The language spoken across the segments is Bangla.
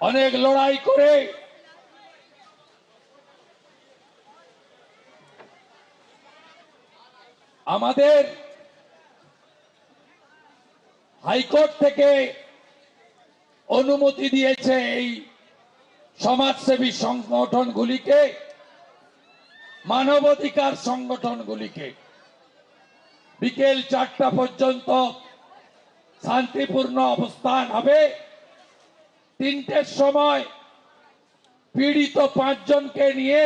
অনেক লড়াই করে। আমাদের হাইকোর্ট থেকে অনুমতি দিয়েছে এই সমাজসেবী সংগঠনগুলিকে, মানবাধিকার সংগঠনগুলিকে। বিকেল চারটা পর্যন্ত শান্তিপূর্ণ অবস্থান হবে। তিনটের সময় পীড়িত পাঁচজনকে নিয়ে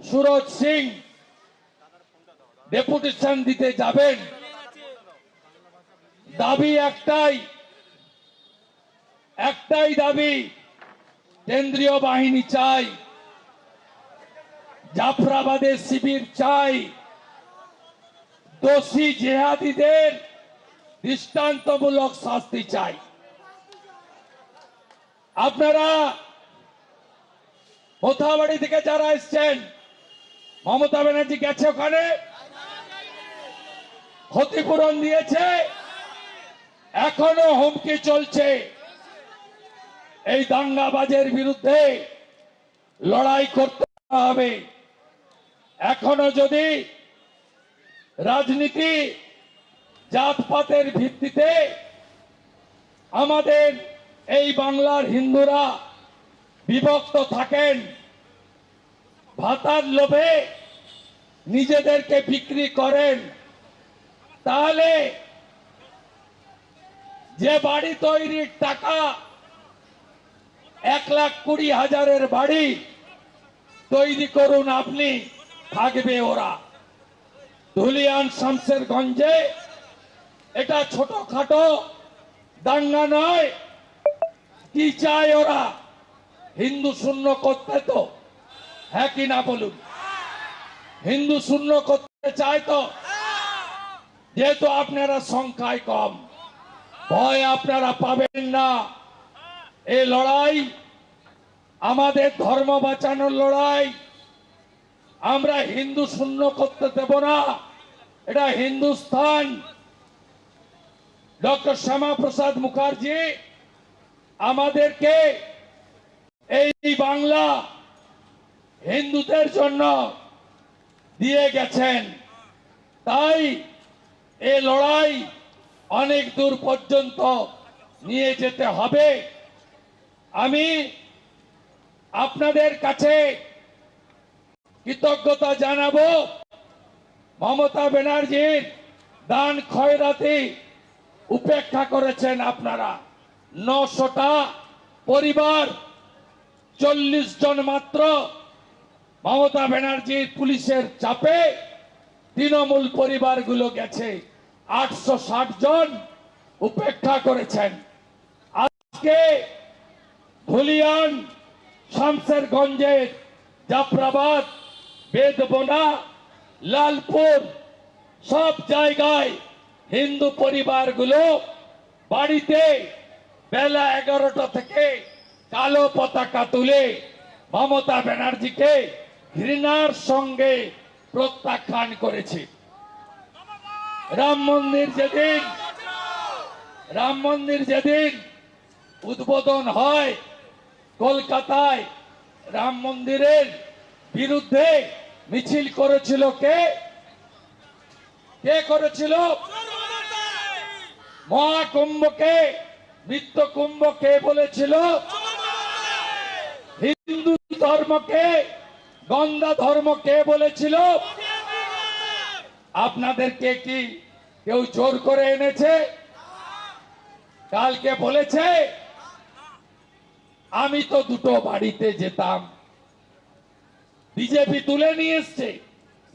সুরজ সিং ডেপুটেশন দিতে যাবেন। দাবি একটাই একটাই দাবি, কেন্দ্রীয় বাহিনী চাই জাফরাবাদের শিবির চাই, দোষী জেহাদিদের দৃষ্টান্তমূলক শাস্তি চাই। আপনারা মোথাবাড়ি থেকে যারা এসছেন, মমতা ব্যানার্জি গেছে ওখানে? ক্ষতিপূরণ দিয়েছে। এখনও হুমকি চলছে। এই দাঙ্গাবাজের বিরুদ্ধে লড়াই করতে হবে। এখনও যদি রাজনীতি জাতপাতের ভিত্তিতে আমাদের এই বাংলার হিন্দুরা বিভক্ত থাকেন। ভাতার লোভে নিজেদেরকে বিক্রি করেন। তাহলে যে বাড়ি তৈরির টাকা এক লাখ কুড়ি হাজারের বাড়ি তৈরি করুন আপনি, থাকবে ওরা। ধুলিয়ান শামসেরগঞ্জে এটা ছোটখাটো দাঙ্গা নয় কি চায় ওরা? হিন্দু শূন্য করতে তো? হ্যাঁ কি না বলুন? হিন্দু শূন্য করতে চায় তো? যেহেতু আপনারা সংখ্যায় কম, ভয় আপনারা পাবেন না। এ লড়াই, আমাদের ধর্ম বাঁচানোর লড়াই, আমরা হিন্দু শূন্য করতে দেব না। এটা হিন্দুস্থান। ডক্টর শ্যামা প্রসাদ মুখার্জি আমাদেরকে এই বাংলা হিন্দুদের জন্য দিয়ে গেছেন। তাই এ লড়াই অনেক দূর পর্যন্ত নিয়ে যেতে হবে। আমি আপনাদের কাছে কৃতজ্ঞতা জানাব। মমতা ব্যানার্জির দান ক্ষয়রাতি উপেক্ষা করেছেন আপনারা। নশোটা পরিবার, চল্লিশ জন মাত্র মমতা ব্যানার্জির পুলিশের চাপে তৃণমূল পরিবারগুলো গেছে। আটশো ষাট জন উপেক্ষা করেছেন। আজকে ধুলিয়ান শামসেরগঞ্জের জাফরাবাদ, বেদবোনা, লালপুর সব জায়গায় হিন্দু পরিবারগুলো বাড়িতে বেলা এগারোটা থেকে কালো পতাকা তুলে মমতা ব্যানার্জিকে ঘৃণার সঙ্গে প্রত্যাখ্যান করেছে। রাম মন্দির যেদিন, রাম মন্দির যেদিন উদ্বোধন হয়, কলকাতায় রাম মন্দিরের বিরুদ্ধে মিছিল করেছিল কে? কে করেছিল? মহাকুম্ভকে নিত্য কুম্ভ কে বলেছিল? হিন্দু ধর্মকে গঙ্গা ধর্ম কে বলেছিল? আপনাদেরকে কি কেউ জোর করে এনেছে? কালকে বলেছে, আমি তো দুটো বাড়িতে যেতাম। বিজেপি তুলে নিয়ে এসছে।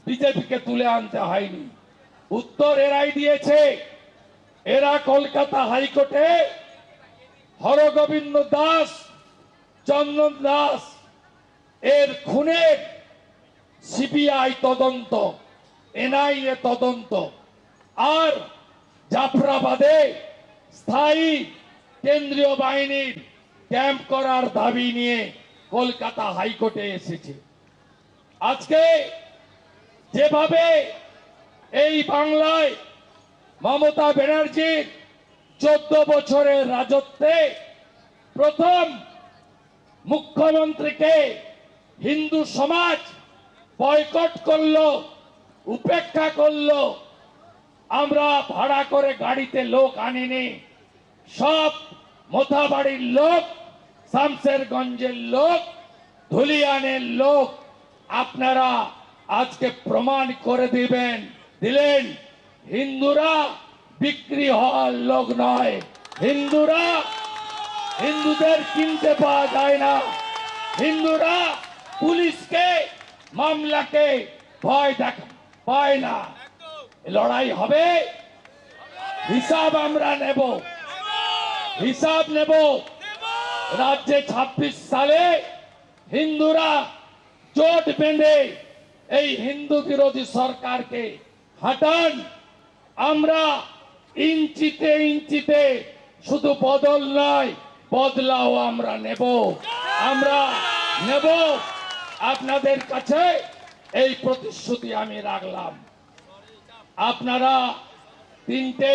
বিজেপিকে তুলে আনতে হয়নি। উত্তর এরাই দিয়েছে। এরা কলকাতা হাইকোর্টে হরগোবিন্দ দাস, চন্দন দাস, এর খুনের সিবিআই তদন্ত, এনআইএ তদন্ত, আর জাফরাবাদে স্থায়ী কেন্দ্রীয় বাহিনীর ক্যাম্প করার দাবি নিয়ে কলকাতা হাইকোর্টে এসেছে। আজকে যেভাবে এই বাংলায় মমতা ব্যানার্জির চোদ্দ বছরের রাজত্বে প্রথম মুখ্যমন্ত্রীকে হিন্দু সমাজ বয়কট করল, উপেক্ষা করল। আমরা ভাড়া করে গাড়িতে লোক আনিনি। সব মোথাবাড়ির লোক, শামসেরগঞ্জের লোক, ধুলিয়ানের লোক, আপনারা আজকে প্রমাণ করে দিবেন, দিলেন, হিন্দুরা বিক্রি হওয়ার লোক নয়। হিন্দুরা হিন্দুদের কিনতে পাওয়া যায় না। হিন্দুরা পুলিশকে, মামলাকে ভয় দেখ পায় না। লড়াই হবে। হিসাব আমরা নেব। হিসাব নেব। রাজ্যে ২৬ সালে হিন্দুরা জোট বেঁধে এই হিন্দু বিরোধী সরকারকে হাঁটান। আমরা ইঞ্চিতে ইঞ্চিতে শুধু বদল নয় বদলাও আমরা নেব। আমরা নেব। আপনাদের কাছে এই প্রতিশ্রুতি আমি রাখলাম। আপনারা তিনটে